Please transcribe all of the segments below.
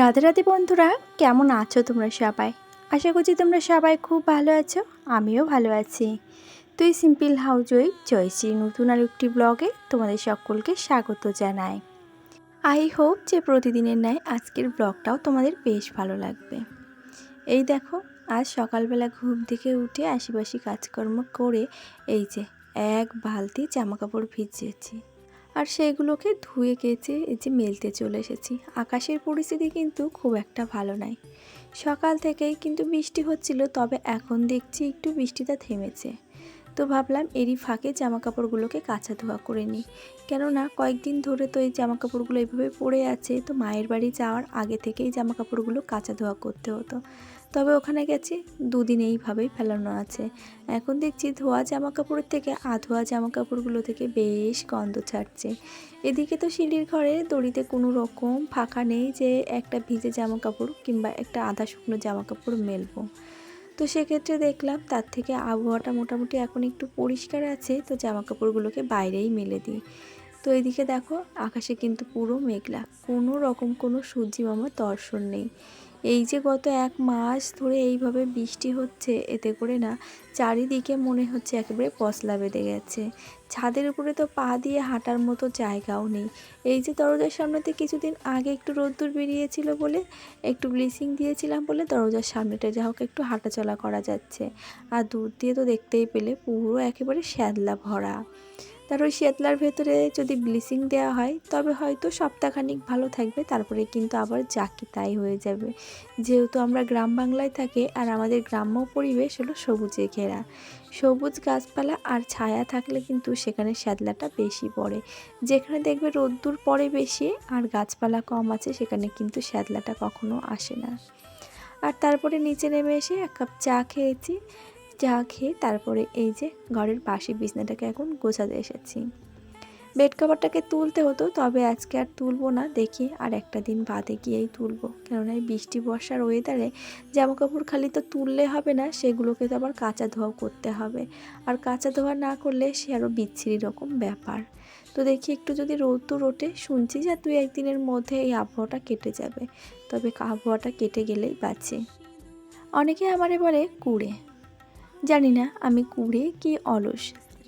রাধে রাধে বন্ধুরা, কেমন আছো তোমরা সবাই? আশা করছি তোমরা সবাই খুব ভালো আছো, আমিও ভালো আছি। তুই সিম্পল হাউজ ওই জয়শ্রী নতুন আর একটি ব্লগে তোমাদের সকলকে স্বাগত জানাই। আই হোপ যে প্রতিদিনের ন্যায় আজকের ব্লগটাও তোমাদের বেশ ভালো লাগবে। এই দেখো, আজ সকালবেলা ঘুম থেকে উঠে আশিপাশি কাজকর্ম করে এই যে এক বালতি জামা কাপড় ভিজিয়েছি আর সেইগুলোকে ধুয়ে কেচে এই যে মেলতে চলে এসেছি। আকাশের পরিস্থিতি কিন্তু খুব একটা ভালো নাই। সকাল থেকেই কিন্তু বৃষ্টি হচ্ছিল, তবে এখন দেখছি একটু বৃষ্টিটা থেমেছে। তো ভাবলাম এরই ফাঁকে জামা কাপড়গুলোকে কাঁচা ধোয়া করে নিই। কেননা কয়েকদিন ধরে তো এই জামা কাপড়গুলো এইভাবে পড়ে আছে, তো মায়ের বাড়ি যাওয়ার আগে থেকেই জামা কাপড়গুলো কাঁচা ধোয়া করতে হতো। তবে ওখানে গেছি, দুদিন এইভাবেই ফেলানো আছে। এখন দেখছি ধোয়া জামা কাপড়ের থেকে, আধোয়া জামা কাপড়গুলো থেকে বেশ গন্ধ ছাড়ছে। এদিকে তো সিঁড়ির ঘরে দড়িতে কোনো রকম ফাঁকা নেই যে একটা ভিজে জামা কাপড় কিংবা একটা আধা শুকনো জামা কাপড় মেলবো। তো সেক্ষেত্রে দেখলাম তার থেকে আবহাওয়াটা মোটামুটি এখন একটু পরিষ্কার আছে, তো জামা কাপড়গুলোকে বাইরেই মেলে দিই। তো এদিকে দেখো, আকাশে কিন্তু পুরো মেঘলা, কোনো রকম কোনো সূর্যি মামার দর্শন নেই। এই যে গত এক মাস ধরে এইভাবে বৃষ্টি হচ্ছে, এতে করে না চারিদিকে মনে হচ্ছে একেবারে পশলা বেঁধে গেছে। ছাদের উপরে তো পা দিয়ে হাঁটার মতো জায়গাও নেই। এই যে দরজার সামনেতে কিছুদিন আগে একটু রোদ্দুর বেরিয়েছিল বলে, একটু ব্লিচিং দিয়েছিলাম বলে দরজার সামনেটা যা হোক একটু হাঁটাচলা করা যাচ্ছে। আর দূর দিয়ে তো দেখতেই পেলে পুরো একেবারে শ্যাদলা ভরা। তার ওই শেতলার ভেতরে যদি ব্লিচিং দেওয়া হয়, তবে হয়তো সপ্তাহখানিক ভালো থাকবে, তারপরে কিন্তু আবার জাকি তাই হয়ে যাবে। যেহেতু আমরা গ্রাম বাংলায় থাকি আর আমাদের গ্রাম্য পরিবেশ হলো সবুজে ঘেরা। সবুজ গাছপালা আর ছায়া থাকলে কিন্তু সেখানে শ্যাদলাটা বেশি পড়ে। যেখানে দেখবে রোদ্দুর পড়ে বেশি আর গাছপালা কম আছে, সেখানে কিন্তু শ্যাদলাটা কখনো আসে না। আর তারপরে নিচে নেমে এসে এক কাপ চা খেয়েছি। চা খেয়ে তারপরে এই যে ঘরের পাশে বিছনাটাকে এখন গোছাতে এসেছি। বেড কভারটাকে তুলতে হতো, তবে আজকে আর তুলবো না, দেখি আর একটা দিন বাদে গিয়েই তুলবো। কেননা এই বৃষ্টি, বর্ষার ওয়েদারে জামা কাপড় খালি তো তুললে হবে না, সেগুলোকে তো আবার কাঁচা ধোয়া করতে হবে। আর কাঁচা ধোয়া না করলে সে আরও বিচ্ছিরি রকম ব্যাপার। তো দেখি একটু যদি রোদ্দুর ওঠে শুনছি যে দুই একদিনের মধ্যে এই আবহাওয়াটা কেটে যাবে। তবে আবহাওয়াটা কেটে গেলেই বাঁচে। অনেকে আমারে বলে কুড়ে। জানি না আমি কুড়ে কি অলস।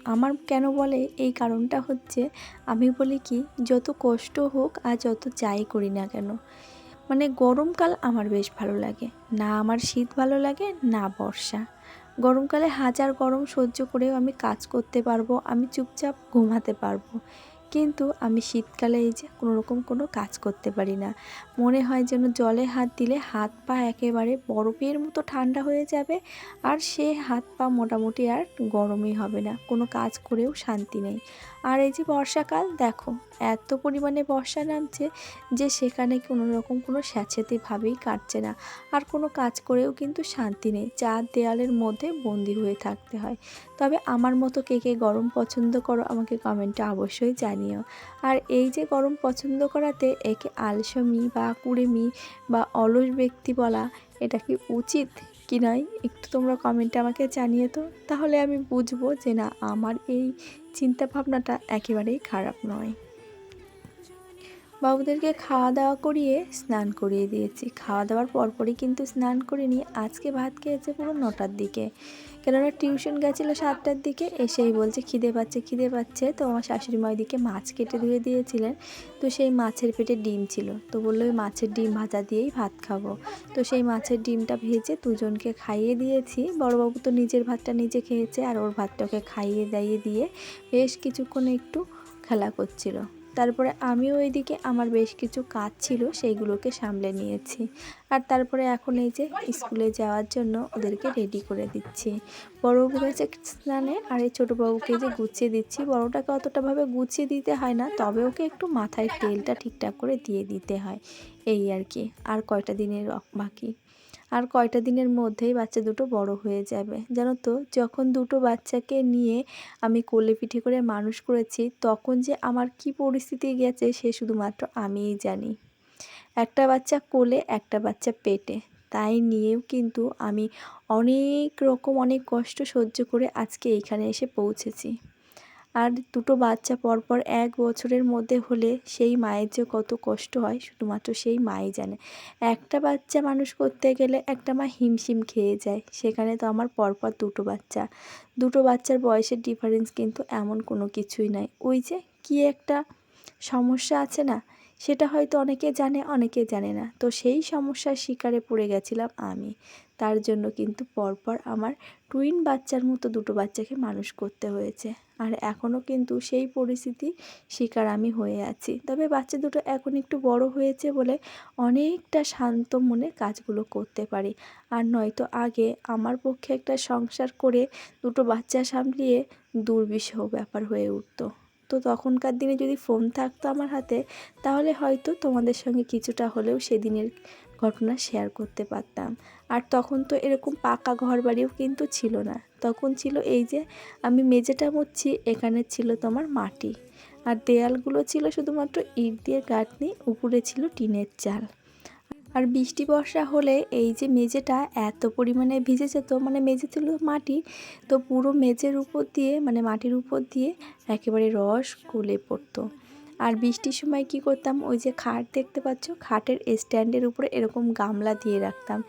আমার কেন বলে এই কারণটা হচ্ছে, আমি বলি কি, যত কষ্ট হোক আর যত যাই করি না কেন মানে গরমকাল আমার বেশ ভালো লাগে, না আমার শীত ভালো লাগে, না বর্ষা। গরমকালে হাজার গরম সহ্য করেও আমি কাজ করতে পারব, আমি চুপচাপ ঘুমাতে পারব। কিন্তু আমি শীতকালে এই যে কোনো রকম কোনো কাজ করতে পারি না। মনে হয় যেন জলে হাত দিলে হাত পা একেবারে বরফের মতো ঠান্ডা হয়ে যাবে আর সে হাত পা মোটামুটি আর গরমই হবে না, কোনো কাজ করেও শান্তি নেই। আর এই যে বর্ষাকাল, দেখো, এত পরিমাণে বর্ষা নামছে যে সেখানে কোনো রকম কোনো স্যাঁচেতেভাবেই কাটছে না আর কোনো কাজ করেও কিন্তু শান্তি নেই, চার দেয়ালের মধ্যে বন্দি হয়ে থাকতে হয়। তবে আমার মতো কে কে গরম পছন্দ করো আমাকে কমেন্টে অবশ্যই জানিও আর এই যে গরম পছন্দ করাতে একে আলসমি বা কুড়েমি বা অলস ব্যক্তি বলা, এটা কি উচিত কি নয় একটু তোমরা কমেন্টে আমাকে জানিয়ে তো তাহলে আমি বুঝব যে না, আমার এই চিন্তা ভাবনাটা একেবারেই খারাপ নয়। বাবুদেরকে খাওয়া দাওয়া করিয়ে স্নান করিয়ে দিয়েছি। খাওয়া দাওয়ার পরপরই কিন্তু স্নান করিনি। আজকে ভাত খেয়েছে পুরো নটার দিকে। কেননা টিউশন গেছিল সাতটার দিকে, এসেই বলছে, খিদে পাচ্ছে খিদে পাচ্ছে। তো আমার শাশুড়ি মা দিকে মাছ কেটে ধুয়ে দিয়েছিলেন। তো সেই মাছের পেটে ডিম ছিল। তো বলল, ওই মাছের ডিম ভাজা দিয়েই ভাত খাব। তো সেই মাছের ডিমটা ভেজে দুজনকে খাইয়ে দিয়েছি। বড়বাবু তো নিজের ভাতটা নিজে খেয়েছে, আর ওর ভাতটাকে খাইয়ে দাইয়ে দিয়ে বেশ কিছুক্ষণ একটু খেলা করছিল। তারপরে আমিও ওইদিকে আমার বেশ কিছু কাজ ছিল, সেইগুলোকে সামলে নিয়েছি। আর তারপরে এখন এই যে স্কুলে যাওয়ার জন্য ওদেরকে রেডি করে দিচ্ছি। বড়বাবু গেছে স্নানে আর এই ছোটো বাবুকে যে গুছিয়ে দিচ্ছি বড়োটাকে অতটাভাবে গুছিয়ে দিতে হয় না, তবে ওকে একটু মাথায় তেলটা ঠিকঠাক করে দিয়ে দিতে হয়। এই আর কি, আর কয়টা দিনের বাকি? আর কয়টা দিনের মধ্যেই বাচ্চা দুটো বড় হয়ে যাবে? জানো তো, যখন দুটো বাচ্চাকে নিয়ে আমি কোলে পিঠে করে মানুষ করেছি, তখন যে আমার কি পরিস্থিতি গেছে সে শুধুমাত্র আমিই জানি। একটা বাচ্চা কোলে, একটা বাচ্চা পেটে। তাই নিয়েও কিন্তু আমি অনেক রকম অনেক কষ্ট সহ্য করে আজকে এইখানে এসে পৌঁছেছি। আর দুটো বাচ্চা পরপর এক বছরের মধ্যে হলে সেই মায়ের যে কত কষ্ট হয়, শুধুমাত্র সেই মাই জানে। একটা বাচ্চা মানুষ করতে গেলে একটা মা হিমশিম খেয়ে যায়। সেখানে তো আমার পরপর দুটো বাচ্চা। দুটো বাচ্চার বয়সের ডিফারেন্স কিন্তু এমন কোনো কিছুই নাই। ওই যে কী একটা সমস্যা আছে না, সেটা হয়তো অনেকে জানে অনেকে জানে না। তো সেই সমস্যার শিকারে পড়ে গেছিলাম আমি। তার জন্য কিন্তু পরপর আমার টুইন বাচ্চার মতো দুটো বাচ্চাকে মানুষ করতে হয়েছে। আর এখনও কিন্তু সেই পরিস্থিতি শিকার আমি হয়ে আছি। তবে বাচ্চা দুটো এখন একটু বড় হয়েছে বলে অনেকটা শান্ত মনে কাজগুলো করতে পারি। আর নয়তো আগে আমার পক্ষে একটা সংসার করে দুটো বাচ্চা সামলিয়ে দুর্বিষহ ব্যাপার হয়ে উঠতো। তো তখনকার দিনে যদি ফোন থাকতো আমার হাতে, তাহলে হয়তো তোমাদের সঙ্গে কিছুটা হলেও সেদিনের ঘটনা শেয়ার করতে পারতাম। আর তখন তো এরকম পাকা ঘর বাড়িও কিন্তু ছিল না। তখন ছিল এই যে, আমি মেঝেটা মুচ্ছি, এখানে ছিল তোমার মাটি। আর দেয়ালগুলো ছিল শুধুমাত্র ইট দিয়ে গাঁথনি, উপরে ছিল টিনের চাল। আর বৃষ্টি বর্ষা হলে এই যে মেঝেটা এত পরিমাণে ভিজে যেত মানে মেঝে ছিল মাটি, তো পুরো মেঝের উপর দিয়ে মানে মাটির উপর দিয়ে একেবারে রস গলে পড়তো। আর বৃষ্টির সময় কি করতাম? ওই যে খাট দেখতে পাচ্ছ? খাটের স্ট্যান্ডের উপরে এরকম গামলা দিয়ে রাখতাম।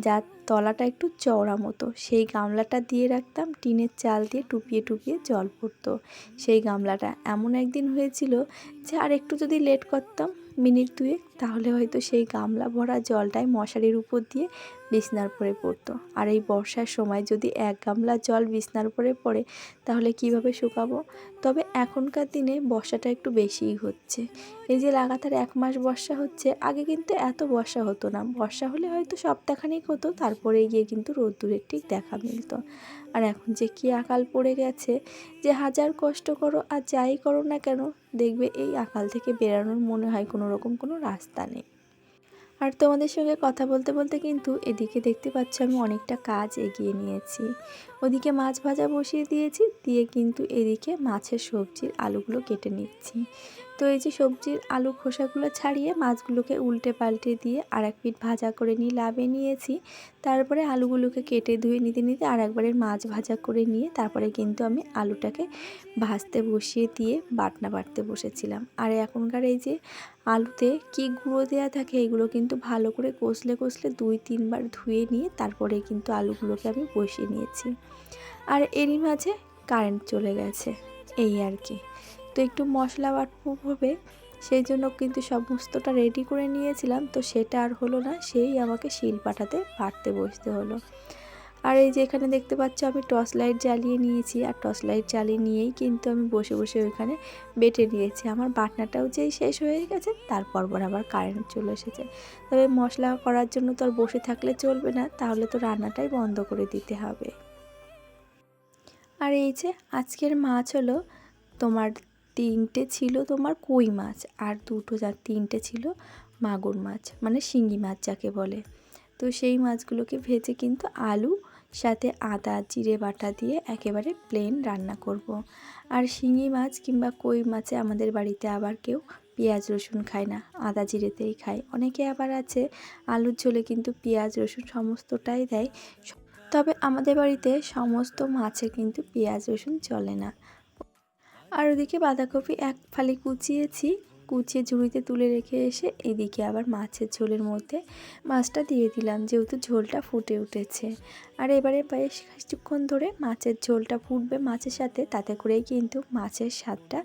যার তলাটা একটু চওড়া মতো। সেই গামলাটা দিয়ে রাখতাম, টিনের চাল দিয়ে টুপিয়ে টুপিয়ে জল পড়তো সেই গামলাটা। এমন একদিন হয়েছিল যে আর একটু যদি লেট করতাম, মিনিট দুয়েক তাহলে হয়তো সেই গামলা ভরা জলটাই মশারির উপর দিয়ে বিছনার পরে পড়তো। আর এই বর্ষার সময় যদি এক গামলা জল বিছনার পরে পড়ে, তাহলে কীভাবে শুকাবো? তবে এখনকার দিনে বর্ষাটা একটু বেশিই হচ্ছে। এই যে লাগাতার এক মাস বর্ষা হচ্ছে, আগে কিন্তু এত বর্ষা হতো না। বর্ষা হলে হয়তো সপ্তাহখানেক হতো, তারপরে গিয়ে কিন্তু রোদ্দুরের ঠিক দেখা মিলতো। আর এখন যে কী আকাল পড়ে গেছে, যে হাজার কষ্ট করো আর যাই করো না কেন, দেখবে এই আকাল থেকে বেরানোর মনে হয় কোনো রকম কোনো রাস্তা নেই আর তোমাদের সঙ্গে কথা বলতে বলতে কিন্তু এদিকে দেখতে পাচ্ছ আমি অনেকটা কাজ এগিয়ে নিয়েছি। ওদিকে মাছ ভাজা বসিয়ে দিয়েছি, দিয়ে কিন্তু এদিকে মাছের সবজির আলুগুলো কেটে নিচ্ছি। তো এই যে সবজির আলু খোসাগুলো ছাড়িয়ে মাছগুলোকে উল্টে পাল্টে দিয়ে আর এক পিঠ ভাজা করে নিয়ে লাভে নিয়েছি। তারপরে আলুগুলোকে কেটে ধুয়ে নিতে নিতে আর একবারে মাছ ভাজা করে নিয়ে তারপরে কিন্তু আমি আলুটাকে ভাজতে বসিয়ে দিয়ে বাটনা বাটতে বসেছিলাম। আর এখনকার এই যে আলুতে কি গুঁড়ো দেওয়া থাকে এগুলো কিন্তু ভালো করে কষলে কষলে দুই তিনবার ধুয়ে নিয়ে তারপরে কিন্তু আলুগুলোকে আমি বসিয়ে নিয়েছি। আর এরই মাঝে কারেন্ট চলে গেছে, এই আর কি। তো একটু মশলা বাটবো হবে সেই জন্য কিন্তু সমস্তটা রেডি করে নিয়েছিলাম, তো সেটা আর হলো না, সেই আমাকে শিল পাঠাতে বাটতে বসতে হলো। আর এই যে এখানে দেখতে পাচ্ছ আমি টর্চ লাইট জ্বালিয়ে নিয়েছি, আর টর্চ লাইট জ্বালিয়ে নিয়েই কিন্তু আমি বসে বসে ওইখানে বেটে নিয়েছি। আমার বাটনাটাও যেই শেষ হয়ে গেছে, তারপর পর আবার কারেন্ট চলে এসেছে। তবে মশলা করার জন্য তো আর বসে থাকলে চলবে না, তাহলে তো রান্নাটাই বন্ধ করে দিতে হবে। আর এই যে আজকের মাছ হলো তোমার তিনটে ছিল তোমার কই মাছ আর দুটো যা তিনটে ছিল মাগুর মাছ মানে শিঙ্গি মাছ যাকে বলে। তো সেই মাছগুলোকে ভেজে কিন্তু আলু, সাথে আদা, জিরে বাটা দিয়ে একেবারে প্লেন রান্না করব। আর শিঙি মাছ কিংবা কই মাছে আমাদের বাড়িতে আবার কেউ পেঁয়াজ, রসুন খায় না, আদা, জিরেতেই খায়। অনেকে আবার আছে, আলুর ঝোলে কিন্তু পেঁয়াজ, রসুন সমস্তটাই দেয়। তবে আমাদের বাড়িতে সমস্ত মাছে কিন্তু পেঁয়াজ রসুন চলে না। আর ওদিকে বাঁধাকপি এক ফালি কুচিয়েছি। কুচিয়ে ঝুড়িতে তুলে রেখে এসে এদিকে আবার মাছের ঝোলের মধ্যে মাছটা দিয়ে দিলাম, যেহেতু ঝোলটা ফুটে উঠেছে। আর এবারে বেশ কিছুক্ষণ ধরে মাছের ঝোলটা ফুটবে মাছের সাথে, তাতে করেই কিন্তু মাছের স্বাদটা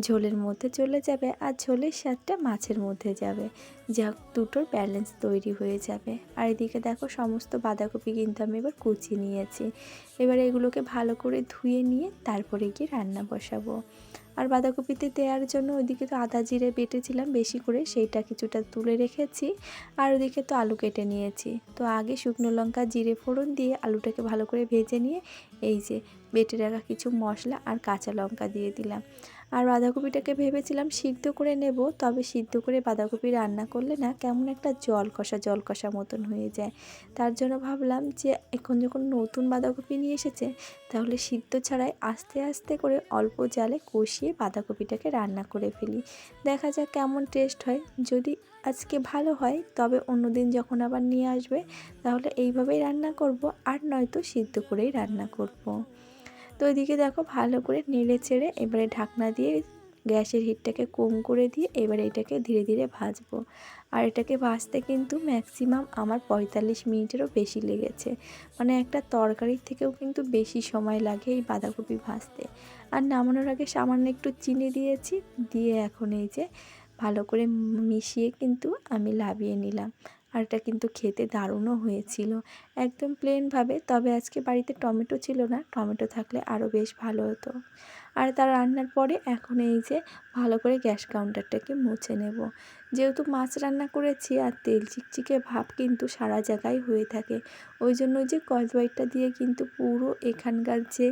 ঝোলের মধ্যে চলে যাবে আর ঝোলের স্বাদটা মাছের মধ্যে যাবে। যা দুটোর ব্যালেন্স তৈরি হয়ে যাবে। আর এদিকে দেখো, সমস্ত বাঁধাকপি কিন্তু আমি এবার কুচিয়ে নিয়েছি। এবার এগুলোকে ভালো করে ধুয়ে নিয়ে তারপরে গিয়ে রান্না বসাবো। আর বাঁধাকপিতে দেওয়ার জন্য ওইদিকে তো আদা জিরে বেটেছিলাম বেশি করে, সেইটা কিছুটা তুলে রেখেছি। আর ওদিকে তো আলু কেটে নিয়েছি। তো আগে শুকনো লঙ্কা, জিরে ফোড়ন দিয়ে আলুটাকে ভালো করে ভেজে নিয়ে এই যে বেটে রাখা কিছু মশলা আর কাঁচা লঙ্কা দিয়ে দিলাম। আর বাঁধাকপিটাকে ভেবেছিলাম সিদ্ধ করে নেব, তবে সিদ্ধ করে বাঁধাকপি রান্না করলে না কেমন একটা জল কষা জল কষা মতন হয়ে যায়। তার জন্য ভাবলাম যে এখন যখন নতুন বাঁধাকপি নিয়ে এসেছে, তাহলে সিদ্ধ ছাড়াই আস্তে আস্তে করে অল্প জালে কষিয়ে বাঁধাকপিটাকে রান্না করে ফেলি। দেখা যাক কেমন টেস্ট হয়। যদি আজকে ভালো হয়, তবে অন্যদিন যখন আবার নিয়ে আসবে, তাহলে এইভাবেই রান্না করব, আর নয়তো সিদ্ধ করেই রান্না করব। তো ওইদিকে দেখো ভালো করে নেড়ে চেড়ে এবারে ঢাকনা দিয়ে গ্যাসের হিটটাকে কম করে দিয়ে এবারে এটাকে ধীরে ধীরে ভাজবো। আর এটাকে ভাজতে কিন্তু ম্যাক্সিমাম আমার পঁয়তাল্লিশ মিনিটেরও বেশি লেগেছে। মানে একটা তরকারির থেকেও কিন্তু বেশি সময় লাগে এই বাঁধাকপি ভাজতে। আর নামানোর আগে সামান্য একটু চিনি দিয়েছি, দিয়ে এখন এই যে ভালো করে মিশিয়ে কিন্তু আমি লাভিয়ে নিলাম। আর এটা কিন্তু খেতে দারুণও হয়েছিল। একদম প্লেনভাবে তবে আজকে বাড়িতে টমেটো ছিল না, টমেটো থাকলে আরও বেশ ভালো হতো। আর তার রান্নার পরে এখন এই যে ভালো করে গ্যাস কাউন্টারটাকে মুছে নেব। যেহেতু মাছ রান্না করেছি আর তেল চিকচিকে ভাব কিন্তু সারা জায়গায় হয়ে থাকে, ওই জন্য যে কসবাইটটা দিয়ে কিন্তু পুরো এখানকার যে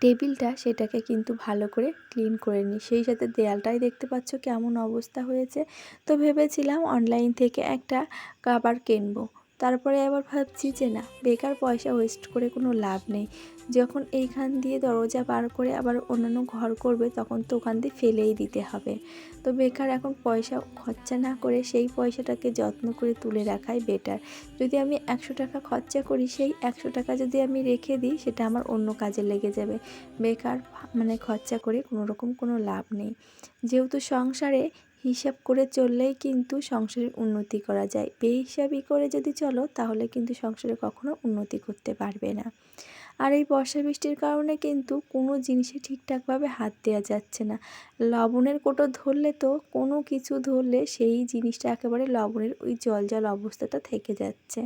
টেবিলটা সেটাকে কিন্তু ভালো করে ক্লিন করে নিই। সেই সাথে দেয়ালটাই দেখতে পাচ্ছ কেমন অবস্থা হয়েছে। তো ভেবেছিলাম অনলাইন থেকে একটা কাবার কিনবো। তারপরে আবার ভাবছি যে না, বেকার পয়সা ওয়েস্ট করে কোনো লাভ নেই। যখন এইখান দিয়ে দরজা পার করে আবার অন্যান্য ঘর করবে, তখন তো ওখান দিয়ে ফেলেই দিতে হবে। তো বেকার এখন পয়সা খরচা না করে সেই পয়সাটাকে যত্ন করে তুলে রাখাই বেটার যদি আমি একশো টাকা খরচা করি, সেই একশো টাকা যদি আমি রেখে দিই, সেটা আমার অন্য কাজে লেগে যাবে। বেকার মানে খরচা করে কোনো রকম কোনো লাভ নেই। যেহেতু সংসারে হিসাব করে চললেই কিন্তু সংসারের উন্নতি করা যায়। বেহিসাবি করে যদি চলো, তাহলে কিন্তু সংসারে কখনো উন্নতি করতে পারবে না। আর এই বর্ষা বৃষ্টির কারণে কিন্তু কোনো জিনিসে ঠিকঠাকভাবে হাত দেওয়া যাচ্ছে না। লবণের কোটো ধরলে তো কোনো কিছু ধরলে সেই জিনিসটা একেবারে লবণের ওই জল জল অবস্থাটা থেকে যাচ্ছে।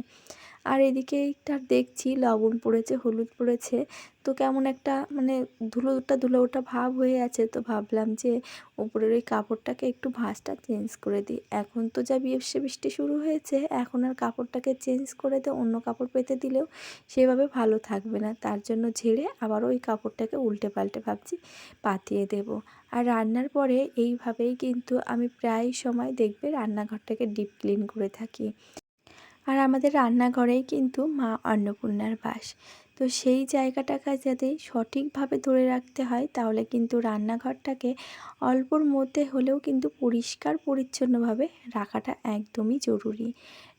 আর এদিকে এইটা দেখছি, লবণ পড়েছে, হলুদ পড়েছে। তো কেমন একটা মানে ধুলোটা ধুলোটা ভাব হয়ে আছে। তো ভাবলাম যে উপরের ওই কাপড়টাকে একটু ভাঁজটা চেঞ্জ করে দিই। এখন তো যা বৃষ্টি বৃষ্টি শুরু হয়েছে, এখন আর কাপড়টাকে চেঞ্জ করে দিয়ে অন্য কাপড় পেতে দিলেও সেভাবে ভালো থাকবে না। তার জন্য ঝেড়ে আবার ওই কাপড়টাকে উল্টে পাল্টে ভাবছি পাতিয়ে দেব। আর রান্নার পরে এইভাবেই কিন্তু আমি প্রায় সময় দেখবে রান্নাঘরটাকে ডিপ ক্লিন করে থাকি। আর আমাদের রান্নাঘরেই কিন্তু মা অন্নপূর্ণার বাস। তো সেই জায়গাটাকে যাতে সঠিকভাবে ধরে রাখতে হয়, তাহলে কিন্তু রান্নাঘরটাকে অল্পর মধ্যে হলেও কিন্তু পরিষ্কার পরিচ্ছন্নভাবে রাখাটা একদমই জরুরি।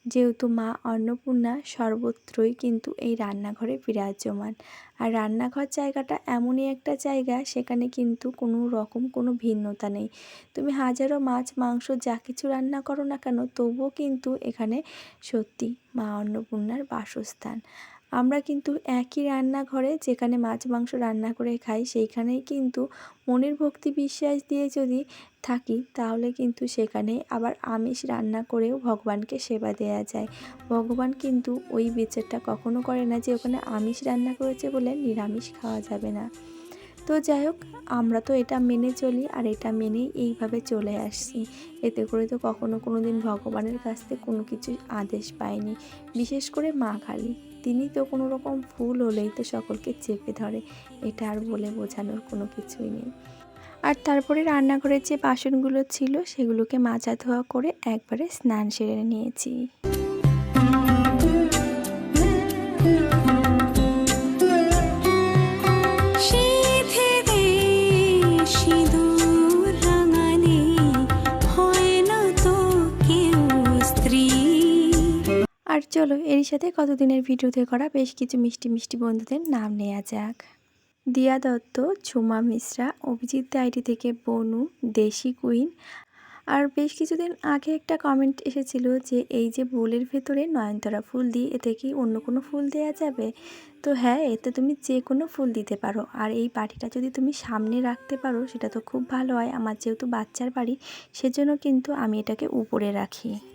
যেহেতু মা অন্নপূর্ণা সর্বত্রই কিন্তু এই রান্নাঘরে বিরাজমান। আর রান্নাঘর জায়গাটা এমনই একটা জায়গা, সেখানে কিন্তু কোনো রকম কোনো ভিন্নতা নেই। তুমি হাজারো মাছ, মাংস যা কিছু রান্না করো না কেন, তবুও কিন্তু এখানে সত্যি মা অন্নপূর্ণার বাসস্থান। আমরা কিন্তু একই রান্নাঘরে যেখানে মাছ, মাংস রান্না করে খাই, সেইখানেই কিন্তু মনের ভক্তি বিশ্বাস দিয়ে যদি থাকি, তাহলে কিন্তু সেখানে আবার আমিষ রান্না করেও ভগবানকে সেবা দেওয়া যায়। ভগবান কিন্তু ওই বিচারটা কখনো করে না যে ওখানে আমিষ রান্না করেছে বলে নিরামিষ খাওয়া যাবে না। তো যাই হোক, আমরা তো এটা মেনে চলি আর এটা মেনেই এইভাবে চলে আসছি। এতে করে তো কখনো কোনো দিন ভগবানের কাছ থেকে কোনো কিছু আদেশ পাইনি, বিশেষ করে মা কালী। তিনি তো কোনো রকম ভুল হলেই তো সকলকে চেপে ধরে। এটা আর বলে বোঝানোর কোনো কিছুই নেই। আর তারপরে রান্নাঘরের যে বাসনগুলো ছিল, সেগুলোকে মাজা ধোয়া করে একবারে স্নান সেরে নিয়েছি। চলো এরই সাথে কতদিনের ভিডিওতে করা বেশ কিছু মিষ্টি মিষ্টি বন্ধুদের নাম নেওয়া যাক। দিয়া দত্ত, ঝুমা মিশ্রা, অভিজিৎ আইডি থেকে বনু, দেশি কুইন। আর বেশ কিছুদিন আগে একটা কমেন্ট এসেছিল যে এই যে বোলের ভেতরে নয়নতারা ফুল দিই এতে কি অন্য কোনো ফুল দেওয়া যাবে? তো হ্যাঁ এতে তুমি যে কোনো ফুল দিতে পারো। আর এই বাটিটা যদি তুমি সামনে রাখতে পারো, সেটা তো খুব ভালো হয়। আমার যেহেতু বাচ্চার বাড়ি, সেজন্য কিন্তু আমি এটাকে উপরে রাখি।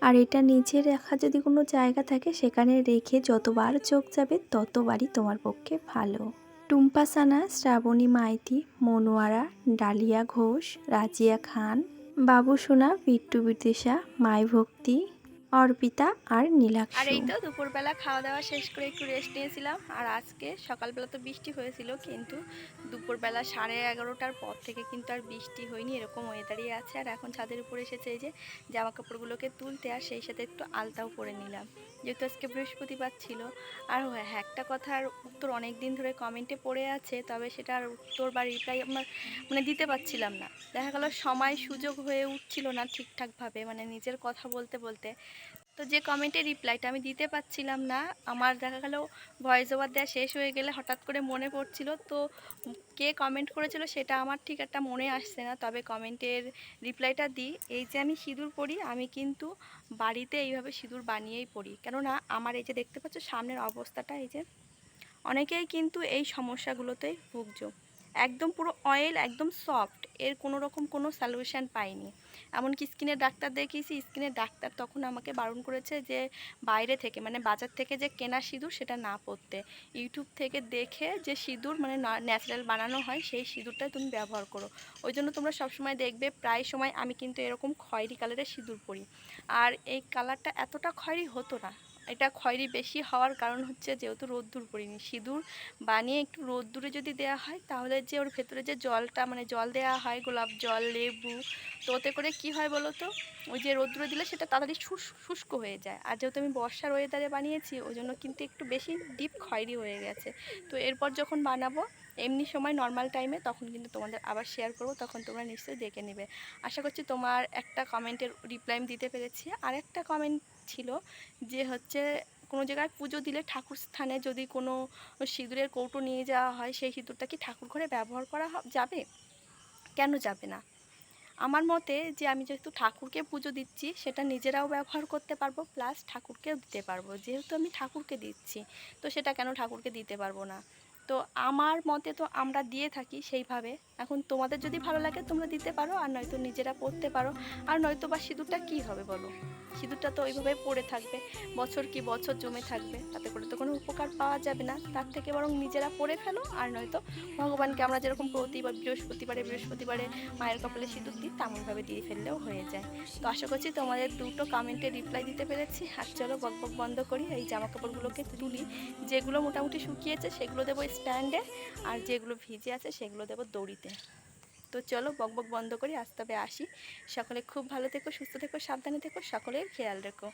আর এটা নিচে রাখা যদি কোনো জায়গা থাকে, সেখানে রেখে যতবার চোখ যাবে, ততবারই তোমার পক্ষে ভালো। টুম্পাসানা শ্রাবণী মাইতি, মনোয়ারা, ডালিয়া ঘোষ, রাজিয়া খান বাবু সোনা বিট্টু বিদিশা মাই ভক্তি অর্পিতা আর নীলাক্ষ। আর এই তো দুপুরবেলা খাওয়া দাওয়া শেষ করে একটু রেস্ট নিয়েছিলাম। আর আজকে সকালবেলা তো বৃষ্টি হয়েছিল, কিন্তু দুপুরবেলা সাড়ে এগারোটার পর থেকে কিন্তু আর বৃষ্টি হয়নি, এরকম ওয়েদারই আছে। আর এখন ছাদের উপরে এসেছে এই যে জামা কাপড়গুলোকে তুলতে, আর সেই সাথে একটু আলতাও পরে নিলাম। যেহেতু আজকে বৃহস্পতিবার ছিল। আর হ্যাঁ একটা কথার উত্তর অনেক দিন ধরে কমেন্টে পড়ে আছে, তবে সেটার উত্তর বা রিপ্লাই আমার মানে দিতে পারছিলাম না। দেখা গেল সময় সুযোগ হয়ে উঠছিল না ঠিকঠাকভাবে মানে নিজের কথা বলতে বলতে। তো যে কমেন্টের রিপ্লাইটা আমি দিতে পারছিলাম না, আমার দেখা গেল ভয়েস ওভার দেওয়া শেষ হয়ে গেলে হঠাৎ করে মনে পড়ছিল, তো কে কমেন্ট করেছিল সেটা আমার ঠিক একটা মনে আসছে না, তবে কমেন্টের রিপ্লাইটা দিই। এই যে আমি সিঁদুর পরি, আমি কিন্তু বাড়িতে এইভাবে সিঁদুর বানিয়েই পড়ি কেননা আমার এই যে দেখতে পাচ্ছ সামনের অবস্থাটা, এই যে অনেকেই কিন্তু এই সমস্যাগুলোতেই ভুগছ। একদম পুরো অয়েল একদম সফট এর কোনো রকম কোনো সলিউশন পাইনি। এমনকি স্কিনের ডাক্তার দেখিয়েছি, স্কিনের ডাক্তার তখন আমাকে বারণ করেছে যে, বাইরে থেকে মানে বাজার থেকে যে কেনা সিঁদুর সেটা না পরতে। ইউটিউব থেকে দেখে যে সিঁদুর মানে ন্যাচারাল বানানো হয়, সেই সিঁদুরটাই তুমি ব্যবহার করো। ওই জন্য তোমরা সবসময় দেখবে, প্রায় সময় আমি কিন্তু এরকম খয়েরি কালারের সিঁদুর পরি। আর এই কালারটা এতটা খয়েরি হতো না। এটা খয়েরি বেশি হওয়ার কারণ হচ্ছে যেহেতু রোদ্দুর পড়িনি। সিঁদুর বানিয়ে একটু রোদ্দুরে যদি দেওয়া হয়, তাহলে যে ওর ভেতরে যে জলটা মানে জল দেওয়া হয়, গোলাপ জল, লেবু, তো ওতে করে কি হয় বলো তো ওই যে রোদ্দুরে দিলে সেটা তাড়াতাড়ি শুষ- শুষ্ক হয়ে যায়। আর যেহেতু আমি বর্ষার ওয়েদারে বানিয়েছি, ওই জন্য কিন্তু একটু বেশি ডিপ খয়েরি হয়ে গেছে। তো এরপর যখন বানাবো, এমনি সময় নর্মাল টাইমে তখন কিন্তু তোমাদের আবার শেয়ার করব, তখন তোমরা নিশ্চয়ই দেখে নেবে। আশা করছি তোমার একটা কমেন্টের রিপ্লাই দিতে পেরেছি। আর একটা কমেন্ট ছিল যে হচ্ছে কোনো জায়গায় পুজো দিলে ঠাকুর স্থানে যদি কোনো সিঁদুরের কৌটো নিয়ে যাওয়া হয়, সেই সিঁদুরটা কি ঠাকুর ঘরে ব্যবহার করা যাবে? কেন যাবে না? আমার মতে যে আমি যেহেতু ঠাকুরকে পুজো দিচ্ছি, সেটা নিজেরাও ব্যবহার করতে পারব, প্লাস ঠাকুরকেও দিতে পারব। যেহেতু আমি ঠাকুরকে দিচ্ছি, তো সেটা কেন ঠাকুরকে দিতে পারব না? তো আমার মতে তো আমরা দিয়ে থাকি সেইভাবে। এখন তোমাদের যদি ভালো লাগে তোমরা দিতে পারো, আর নয়তো নিজেরা পড়তে পারো। আর নয়তো বা সিঁদুরটা কী হবে বলো? সিঁদুরটা তো ওইভাবে পড়ে থাকবে, বছর কি বছর জমে থাকবে, তাতে করে তো কোনো উপকার পাওয়া যাবে না। তার থেকে বরং নিজেরা পড়ে ফেলো, আর নয়তো ভগবানকে আমরা যেরকম প্রতিবার বৃহস্পতিবারে বৃহস্পতিবারে মায়ের কপালে সিঁদুর দিই, তেমনভাবে দিয়ে ফেললেও হয়ে যায়। তো আশা করছি তোমাদের দুটো কমেন্টে রিপ্লাই দিতে পেরেছি। আর চলো বক বক বন্ধ করি, এই জামা কাপড়গুলোকে তুলি। যেগুলো মোটামুটি শুকিয়েছে, সেগুলো দেবো স্ট্যান্ডে আর যেগুলো ভিজে আছে, সেগুলো দেবো দড়িতে। তো চলো বক বক বন্ধ করে, আজ তবে আসি। সকলে খুব ভালো থেকো, সুস্থ থেকো, সাবধানে থেকো, সকলের খেয়াল রেখো।